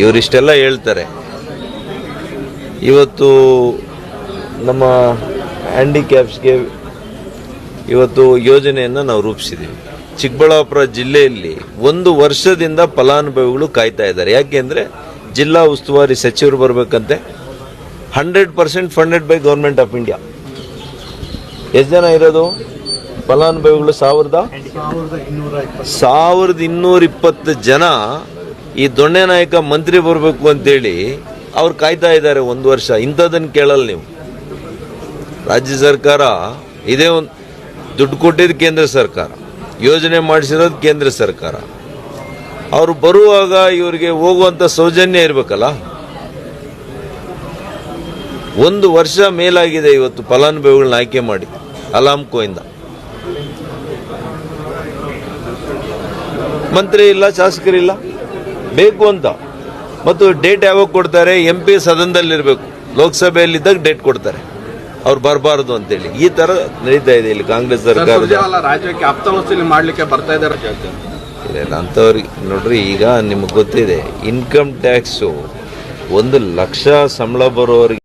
ಇವರಿಷ್ಟೆಲ್ಲ ಹೇಳ್ತಾರೆ. ಇವತ್ತು ನಮ್ಮ ಹ್ಯಾಂಡಿಕ್ಯಾಪ್ಸ್ಗೆ ಇವತ್ತು ಯೋಜನೆಯನ್ನು ನಾವು ರೂಪಿಸಿದ್ದೀವಿ. ಚಿಕ್ಕಬಳ್ಳಾಪುರ ಜಿಲ್ಲೆಯಲ್ಲಿ ಒಂದು ವರ್ಷದಿಂದ ಫಲಾನುಭವಿಗಳು ಕಾಯ್ತಾ ಇದ್ದಾರೆ. ಯಾಕೆಂದ್ರೆ ಜಿಲ್ಲಾ ಉಸ್ತುವಾರಿ ಸಚಿವರು ಬರಬೇಕಂತೆ. Hundred percent funded by government of India. ಎಷ್ಟು ಜನ ಇರೋದು? ಫಲಾನುಭವಿಗಳು ಸಾವಿರದ? ಸಾವಿರದ ಇನ್ನೂರ ಇಪ್ಪತ್ತು ಜನ ಈ ದೊಣ್ಣೆ ನಾಯಕ ಮಂತ್ರಿ ಬರಬೇಕು ಅಂತೇಳಿ ಅವ್ರು ಕಾಯ್ತಾ ಇದ್ದಾರೆ ಒಂದು ವರ್ಷ. ಇಂಥದನ್ನು ಕೇಳಲ್ಲ ನೀವು. ರಾಜ್ಯ ಸರ್ಕಾರ ಇದೇ ಒಂದು ದುಡ್ಡು ಕೊಟ್ಟಿದ್ದು ಕೇಂದ್ರ ಸರ್ಕಾರ. ಯೋಜನೆ ಮಾಡಿಸಿರೋದು ಕೇಂದ್ರ ಸರ್ಕಾರ. ಅವರು ಬರುವಾಗ ಇವರಿಗೆ ಹೋಗುವಂಥ ಸೌಜನ್ಯ ಇರಬೇಕಲ್ಲ. ಒಂದು ವರ್ಷ ಮೇಲಾಗಿದೆ ಇವತ್ತು ಫಲಾನುಭವಿಗಳನ್ನ ಆಯ್ಕೆ ಮಾಡಿ ಅಲಾಮ್ಕೋಯಿಂದ ಮಂತ್ರಿ ಇಲ್ಲ, ಶಾಸಕರಿಲ್ಲ. ಬೇಕು ಅಂತ. ಮತ್ತು ಡೇಟ್ ಯಾವಾಗ ಕೊಡ್ತಾರೆ ಎಂ ಪಿ ಸದನದಲ್ಲಿರಬೇಕು. ಲೋಕಸಭೆಯಲ್ಲಿದ್ದಾಗ ಡೇಟ್ ಕೊಡ್ತಾರೆ. ಅವ್ರು ಬರಬಾರ್ದು ಅಂತೇಳಿ. ಈ ತರ ನಡೀತಾ ಇದೆ ಇಲ್ಲಿ ಕಾಂಗ್ರೆಸ್ ಸರ್ಕಾರ ರಾಜ್ಯಕ್ಕೆ ಆಪ್ತವಸೂಲಿ ಮಾಡ್ಲಿಕ್ಕೆ ಬರ್ತಾ ಇದ್ದಾರೆ. ಇಲ್ಲ ಅಂಥವ್ರಿಗೆ ನೋಡ್ರಿ ಈಗ ನಿಮಗೆ ಗೊತ್ತಿದೆ ಇನ್ಕಮ್ ಟ್ಯಾಕ್ಸು ಒಂದು ಲಕ್ಷ ಸಂಬಳ ಬರೋರಿಗೆ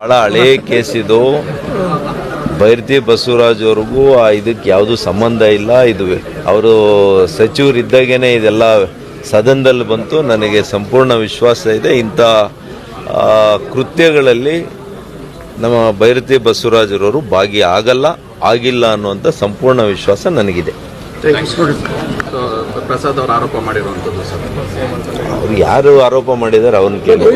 ಬಹಳ ಹಳೇ ಕೇಸ್ ಇದು. ಬೈರ್ತಿ ಬಸವರಾಜ್ ಅವ್ರಿಗೂ ಆ ಇದಕ್ಕೆ ಯಾವುದು ಸಂಬಂಧ ಇಲ್ಲ. ಇದು ಅವರು ಸಚಿವರಿದ್ದಾಗೇನೆ ಇದೆಲ್ಲ ಸದನದಲ್ಲಿ ಬಂತು. ನನಗೆ ಸಂಪೂರ್ಣ ವಿಶ್ವಾಸ ಇದೆ. ಇಂಥ ಕೃತ್ಯಗಳಲ್ಲಿ ನಮ್ಮ ಭೈರತಿ ಬಸವರಾಜರವರು ಭಾಗಿ ಆಗಲ್ಲ ಆಗಿಲ್ಲ ಅನ್ನುವಂಥ ಸಂಪೂರ್ಣ ವಿಶ್ವಾಸ ನನಗಿದೆ. ಪ್ರಸಾದ್ ಅವರು ಆರೋಪ ಮಾಡಿರುವಂಥದ್ದು ಯಾರು ಆರೋಪ ಮಾಡಿದ್ದಾರೆ ಅವನು ಕೇಳಿ.